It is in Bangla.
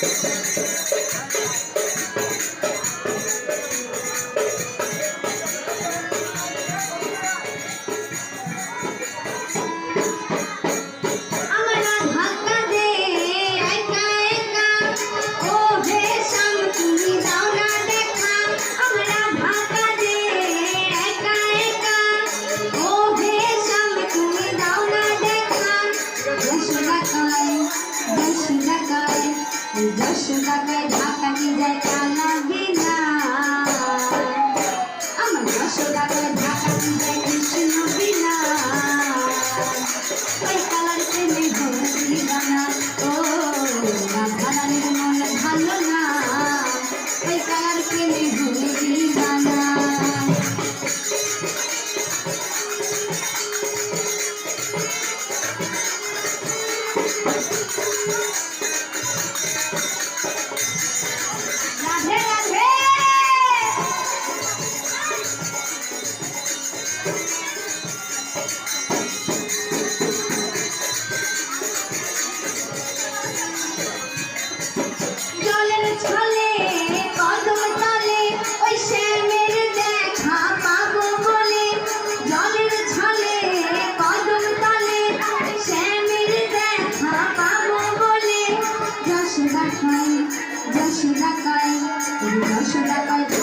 フフフ。যশোদাকে ঢাকা নিয়ে যায় কালা বিনা আমার যশোদাকে ঢাকা নিয়ে যায় কৃষ্ণ বিনা ওই কালার প্রেমে ঘুরি বানা। ও ভালানির মন ভালো না। ওই কালার প্রেমে ঘুরি বানা। যশোদা খাই যশোদা খাই